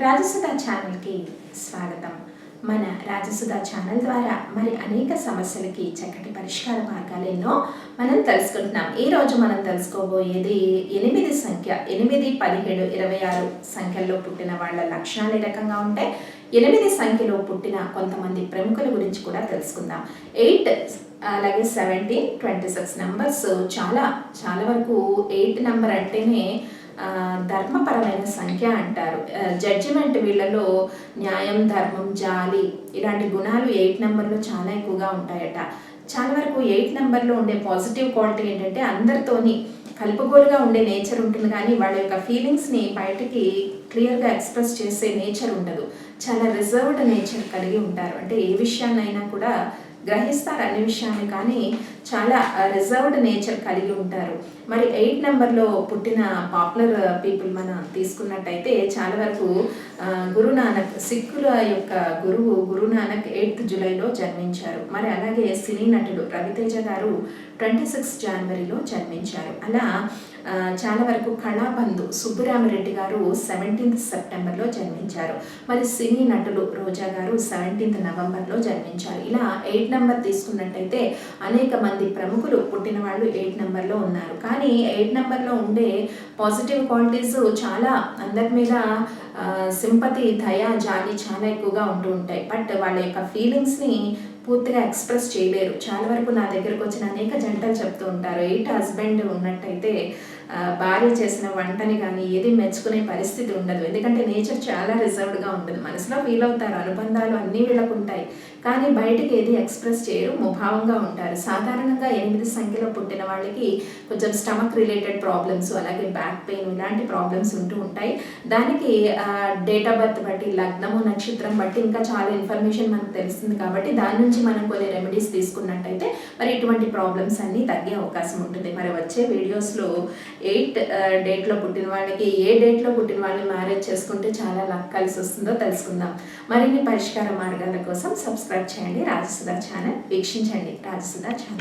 రాజసుధ ఛానల్కి స్వాగతం. మన రాజసుధ ఛానల్ ద్వారా మరి అనేక సమస్యలకి చక్కటి పరిష్కార మార్గాలు ఎన్నో మనం తెలుసుకుంటున్నాం. ఈ రోజు మనం తెలుసుకోబోయేది ఎనిమిది సంఖ్య ఎనిమిది పదిహేడు ఇరవై ఆరు సంఖ్యల్లో పుట్టిన వాళ్ళ లక్షణాలు ఏ రకంగా ఉంటాయి ఎనిమిది సంఖ్యలో పుట్టిన కొంతమంది ప్రముఖుల గురించి కూడా తెలుసుకుందాం. ఎయిట్ అలాగే సెవెంటీన్ ట్వంటీ సిక్స్ నెంబర్స్ చాలా చాలా వరకు ఎయిట్ నెంబర్ అంటేనే ధర్మపరమైన సంఖ్య అంటారు. జడ్జిమెంట్ వీళ్ళలో న్యాయం ధర్మం జాలి ఇలాంటి గుణాలు ఎయిట్ నెంబర్లో చాలా ఎక్కువగా ఉంటాయట. చాలా వరకు ఎయిట్ నెంబర్లో ఉండే పాజిటివ్ క్వాలిటీ ఏంటంటే అందరితోని కలుపుగోలుగా ఉండే నేచర్ ఉంటుంది కానీ వాళ్ళ యొక్క ఫీలింగ్స్ని బయటికి క్లియర్గా ఎక్స్ప్రెస్ చేసే నేచర్ ఉండదు. చాలా రిజర్వ్డ్ నేచర్ కలిగి ఉంటారు. అంటే ఏ విషయాన్నైనా కూడా గ్రహిస్తారు అన్ని విషయాన్ని కానీ చాలా రిజర్వ్డ్ నేచర్ కలిగి ఉంటారు. మరి ఎయిట్ నెంబర్లో పుట్టిన పాపులర్ పీపుల్ మనం తీసుకున్నట్టయితే చాలా వరకు గురునానక్ సిక్కుల యొక్క గురువు గురునానక్ ఎయిత్ జూలైలో జన్మించారు. మరి అలాగే సినీ నటుడు రవితేజ గారు ట్వంటీ సిక్స్ జనవరిలో జన్మించారు. అలా చాలా వరకు కళాబంధు సుబ్బురామిరెడ్డి గారు సెవెంటీ సెవెంటీన్త్ సెప్టెంబర్లో జన్మించారు. మరి సినీ నటులు రోజా గారు సెవెంటీన్త్ నవంబర్లో జన్మించారు. ఇలా ఎయిట్ నెంబర్ తీసుకున్నట్టయితే అనేక మంది ప్రముఖులు పుట్టిన వాళ్ళు ఎయిట్ నెంబర్లో ఉన్నారు. కానీ ఎయిట్ నెంబర్లో ఉండే పాజిటివ్ క్వాలిటీస్ చాలా అందరి మీద సింపతి దయ జాలి చాలా ఎక్కువగా ఉంటూ ఉంటాయి. బట్ వాళ్ళ యొక్క ఫీలింగ్స్ని పూర్తిగా ఎక్స్ప్రెస్ చేయలేరు. చాలా వరకు నా దగ్గరకు వచ్చిన అనేక జంటలు చెప్తూ ఉంటారు ఎయిట్ హస్బెండ్ ఉన్నట్టయితే భార్య చేసిన వంటని కానీ ఏది మెచ్చుకునే పరిస్థితి ఉండదు. ఎందుకంటే నేచర్ చాలా రిజర్వ్డ్గా ఉంటుంది మనసులో ఫీల్ అవుతారు అనుబంధాలు అన్నీ వీళ్ళకుంటాయి కానీ బయటికి ఏది ఎక్స్ప్రెస్ చేయరు ముభావంగా ఉంటారు. సాధారణంగా ఎనిమిది సంఖ్యలో పుట్టిన వాళ్ళకి కొంచెం స్టమక్ రిలేటెడ్ ప్రాబ్లమ్స్ అలాగే బ్యాక్ పెయిన్ ఇలాంటి ప్రాబ్లమ్స్ ఉంటూ ఉంటాయి. దానికి డేట్ ఆఫ్ బర్త్ బట్టి లగ్నము నక్షత్రం బట్టి ఇంకా చాలా ఇన్ఫర్మేషన్ మనకు తెలుస్తుంది కాబట్టి దాని నుంచి మనం కొన్ని రెమెడీస్ తీసుకున్నట్టయితే మరి ఇటువంటి ప్రాబ్లమ్స్ అన్నీ తగ్గే అవకాశం ఉంటుంది. మరి వచ్చే వీడియోస్లో ఎయిట్ డేట్లో పుట్టిన వాళ్ళకి ఏ డేట్లో పుట్టిన వాళ్ళని మ్యారేజ్ చేసుకుంటే చాలా లక్ కలిసి వస్తుందో తెలుసుకుందాం. మరిన్ని పరిష్కార మార్గాల కోసం సబ్స్క్రైబ్ చేయండి. రాజసుధా ఛానల్ వీక్షించండి. రాజసుధా ఛానల్